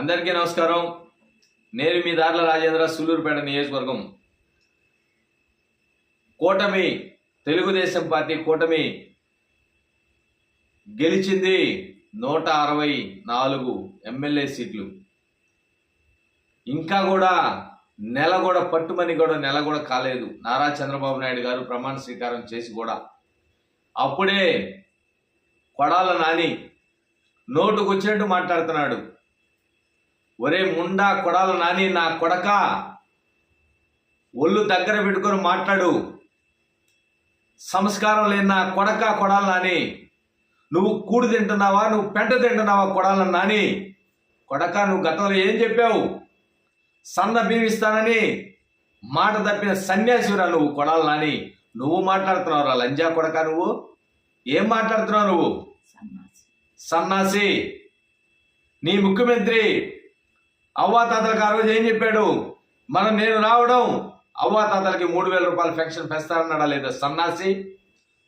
అందరికీ నమస్కారం. నేను మీ దార్ల రాజేంద్ర సూలూరుపేట నియోజకవర్గం కూటమి తెలుగుదేశం పార్టీ కూటమి గెలిచింది నూట అరవై నాలుగు ఎమ్మెల్యే సీట్లు. ఇంకా కూడా నెల కూడా పట్టుమని కూడా నెల కూడా కాలేదు. నారా చంద్రబాబు నాయుడు గారు ప్రమాణ స్వీకారం చేసి కూడా అప్పుడే కొడాల నాని నోటుకు వచ్చినట్టు మాట్లాడుతున్నాడు. ఒరే ముండా కొడాల నాని నా కొడక. ఒళ్ళు దగ్గర పెట్టుకొని మాట్లాడు. సంస్కారం లేని నా కొడక కొడాల నాని. నువ్వు కూడు తింటున్నావా నువ్వు పెంట తింటున్నావా కొడాల నాని? కొడక నువ్వు గతంలో ఏం చెప్పావు? సన్న బీవిస్తానని మాట తప్పిన సన్యాసిరా నువ్వు కొడాలి నాని? నువ్వు మాట్లాడుతున్నావు రా లంజా కొడక నువ్వు? ఏం మాట్లాడుతున్నావు నువ్వు? సన్నాసి. నీ ముఖ్యమంత్రి అవ్వాతాతలకు ఆ రోజు ఏం చెప్పాడు? మనం నేను రావడం. అవ్వాతాతలకి మూడు వేల రూపాయల పెన్షన్ పెస్తానన్నాడా లేదా సన్నాసి?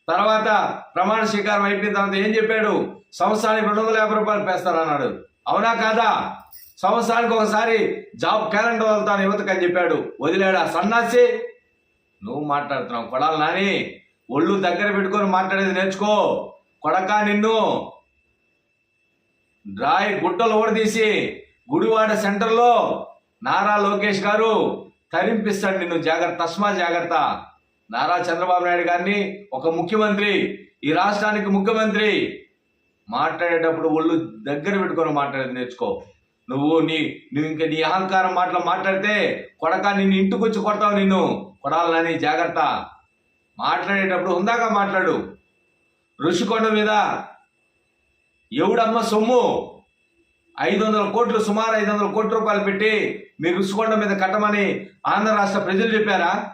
తర్వాత ప్రమాణ స్వీకారం అయిపోయిన తర్వాత ఏం చెప్పాడు? సంవత్సరానికి రెండు వందల యాభై రూపాయలు పెస్తానన్నాడు. అవునా కాదా? సంవత్సరానికి ఒకసారి జాబ్ క్యాలెండర్ వెళ్తాను యువతకు అని చెప్పాడు. వదిలేడా సన్నాసి? నువ్వు మాట్లాడుతున్నావు కొడాలి నాని. ఒళ్ళు దగ్గర పెట్టుకొని మాట్లాడేది నేర్చుకో. కొడకా నిన్ను. డ్రాయ్ గుట్టలు ఓడదీసి గుడివాడ సెంటర్లో నారా లోకేష్ గారు తరింపిస్తాడు నిన్ను జాగ్రత్త తస్మా జాగ్రత్త. నారా చంద్రబాబు నాయుడు గారిని ఒక ముఖ్యమంత్రి ఈ రాష్ట్రానికి ముఖ్యమంత్రి మాట్లాడేటప్పుడు ఒళ్ళు దగ్గర పెట్టుకొని మాట్లాడేది నేర్చుకో. నువ్వు నీ నువ్వు ఇంకా నీ అహంకారం మాటలు మాట్లాడితే కొడక నిన్ను ఇంటికి వచ్చి కొడతావు నిన్ను. కొడాలని జాగ్రత్త. మాట్లాడేటప్పుడు హుందాగా మాట్లాడు. ఋషికొండ మీద ఎవడమ్మ సొమ్ము? ఐదు వందల కోట్లు సుమారు ఐదు వందల కోట్ల రూపాయలు పెట్టి మీరు రుషికొండ మీద కట్టమని ఆంధ్ర రాష్ట్ర ప్రజలు చెప్పారా?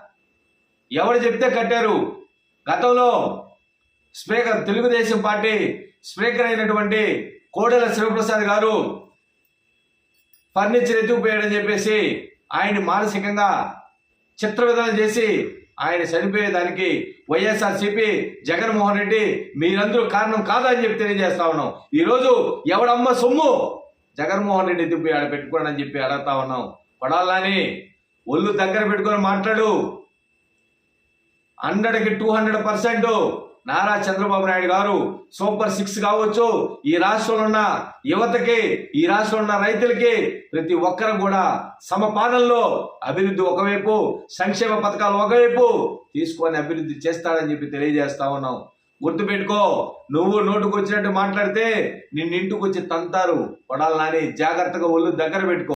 ఎవరు చెప్తే కట్టారు? గతంలో స్పీకర్ తెలుగుదేశం పార్టీ స్పీకర్ అయినటువంటి కోడెల శివప్రసాద్ గారు ఫర్నిచర్ ఎత్తుకుపోయాడని చెప్పేసి ఆయన మానసికంగా చిత్రవిధన చేసి ఆయన చనిపోయేదానికి వైఎస్ఆర్సీపీ జగన్మోహన్ రెడ్డి మీరందరూ కారణం కాదని చెప్పి తెలియజేస్తా ఉన్నాం. ఈరోజు ఎవడమ్మ సొమ్ము? జగన్మోహన్ రెడ్డి తిప్పి ఆడ పెట్టుకోండి అని చెప్పి అడుగుతా ఉన్నాం కొడాలని ఒళ్ళు దగ్గర పెట్టుకొని మాట్లాడు. హండ్రెడ్కి two hundred percent Nara Chandrababu Naidu garu super six కావచ్చు. ఈ రాష్ట్రంలో ఉన్న యువతకి ఈ రాష్ట్రంలో ఉన్న రైతులకి ప్రతి ఒక్కరు కూడా సమపాలనలో అభివృద్ధి ఒకవైపు సంక్షేమ పథకాలు ఒకవైపు తీసుకొని అభివృద్ధి చేస్తాడని చెప్పి తెలియజేస్తా ఉన్నాం గుర్తుపెట్టుకో నువ్వు నోటుకు వచ్చినట్టు మాట్లాడితే నిన్ను ఇంటికి వచ్చి తంతారు పడాలని జాగ్రత్తగా ఒళ్ళు దగ్గర పెట్టుకో.